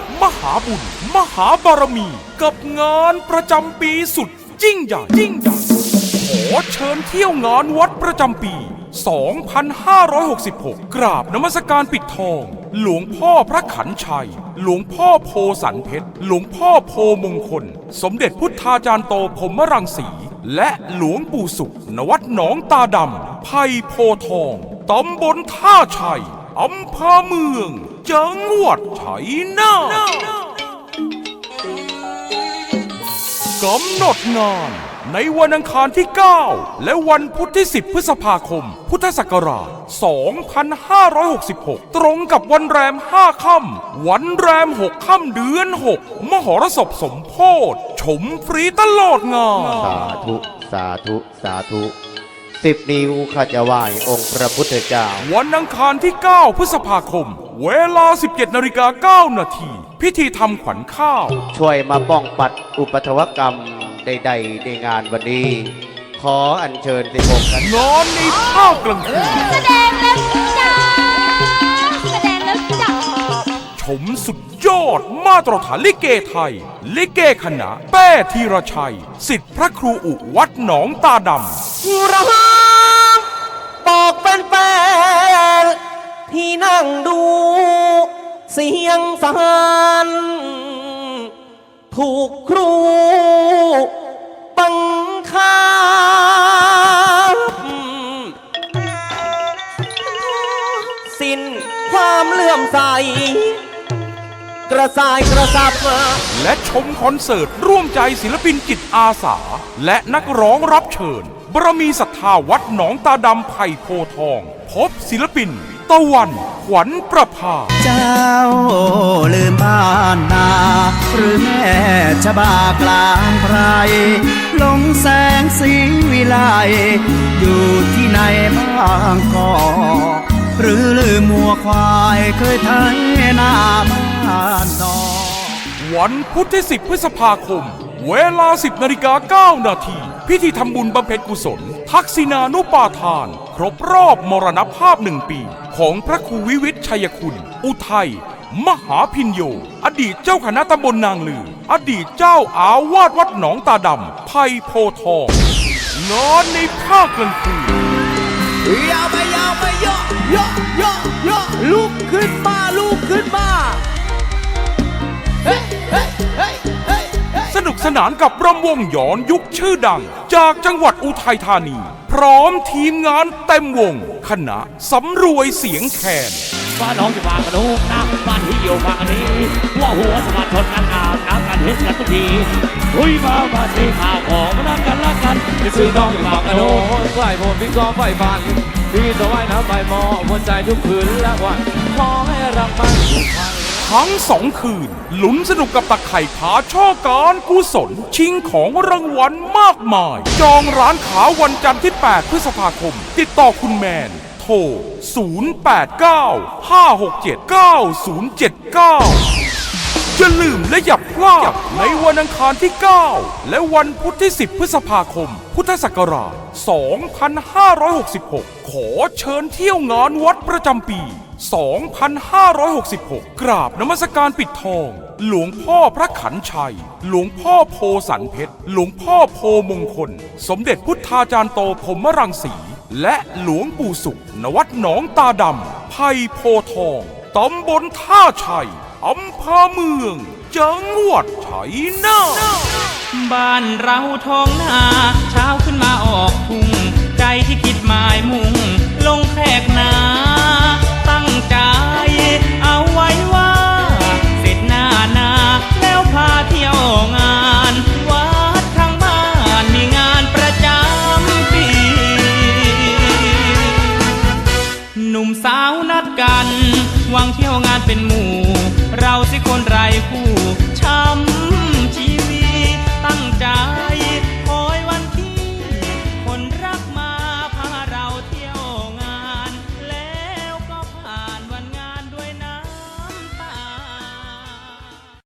ดมหาบุญ มหาบารมี กับงานประจำปีสุดยิ่งใหญ่ยิ่งใหญ่ขอเชิญเที่ยวงานวัดประจำปี 2566 กราบนมัสการปิดทอง หลวงพ่อพระขันชัย หลวงพ่อโพสันเพชร หลวงพ่อโพมงคล สมเด็จพุทธาจารย์โตพรมรังสี และหลวงปู่สุข นวัดหนองตาดำไผ่โพทองตำบลท่าชัยอำเภอเมือง จังหวัดชัยนาทกำหนดงานในวันอังคารที่ 9 และวันพุธที่ 10 พฤษภาคม พุทธศักราช 2566 ตรงกับวันแรม 5 ค่ำ วันแรม 6 ค่ำเดือน 6 มหรสพสมโพธชมฟรีตลอดงาน สาธุ สาธุ สาธุสิบนิ้วข้าจะไหว้องค์พระพุทธเจ้า วันอังคารที่ 9 พฤษภาคม เวลา 17นาฬิกา9นาที พิธีทำขวัญข้าว ช่วยมาป้องปัดอุปทวกรรมใดๆในงานวันนี้ ขออัญเชิญสิบองค์กันงานในภาคกลางคืนแสดงแล้วจ้าแสดงแล้วจ้าชมสุดยอดมาตรฐานลิเกไทย ลิเกคณะแป้ธีรชัย สิทธิพระครูอุวัดหนองตาดำรักบอกเป็นแฟ เสียงสานถูกครูบังคับ สิ้นความเลื่อมใส กระสายกระซับและชมคอนเสิร์ตร่วมใจศิลปินจิตอาสา และนักร้องรับเชิญ บรมีศรัทธาวัดหนองตาดำไผ่โพทอง พบศิลปิน ตะวันขวัญประภา เจ้าลืมบ้านนา หรือแม่ชะบากลางไพรหลงแสงสีวิไลอยู่ที่ไหนบ้างก็หรือลืมมัวควายเคยไทยนาบ้านนอกวันพุธที่ 10 พฤษภาคม เวลา 10นาฬิกา9นาที พิธีทำบุญบำเพ็ญกุศล ทักษิณานุปาทาน ครบรอบมรณภาพหนึ่งปี ของพระครูวิวิทย์ชัยคุณ อุทัย มหาพินโย อดีตเจ้าคณะตำบลนางลือ อดีตเจ้าอาวาสวัดหนองตาดำไผ่โพธิ์ทองงานในภาคกลางคืนยาวไปยาวไปเยอะเยอะเยอะเยอะลุกขึ้นมาลุกขึ้นมาเฮ้ยเฮ้ยเฮ้ยเฮ้ยเฮ้ยสนุกสนานกับรำวงย้อนยุคชื่อดัง จากจังหวัดอุทัยธานี พร้อมทีมงานเต็มวง คณะสำรวยเสียงแคนว่าน้องจะพากันดูน้ำบ้านที่อยู่ฝั่งนี้ว่าหัวสมาชนกันอาบน้ำกันเห็นกันทุกทีคุยมาบ้านสีข่าวของมานั่งกันรักกันจะซื้อน้องจะพากันดูใกล้ผมพี่กองไฟฟันพี่จะว่ายน้ำไปมอหัวใจทุกคืนและวันขอให้รักมันผูกพัน ทั้งสองคืน ลุ้นสนุกกับตะไข่ผาช่อการกุศล ชิงของรางวัลมากมาย จองร้านขาวันจันทร์ที่ 8 พฤษภาคม ติดต่อคุณแมน โทร 089 567 9079อย่าลืมและอย่าพลาดในวันอังคารที่ 9 และวันพุธที่ 10 พฤษภาคม พุทธศักราช 2566 ขอเชิญเที่ยวงานวัดประจำปี 2566 กราบนมัสการปิดทอง หลวงพ่อพระขันชัย หลวงพ่อโพสันเพชร หลวงพ่อโพมงคล สมเด็จพุทธาจารย์โตผรมรังสี และหลวงปู่สุข นวัดหนองตาดำไพโพทองตำบลท่าชัยอำเภอเมืองจังหวัดชัยนาทบ้านเราทองนาเช้าขึ้นมาออกทุ่งใจที่คิดหมายมุ่งลงแขก เป็นหมู่ เราสิคนไรคู่ช้ำชีวีตั้งใจ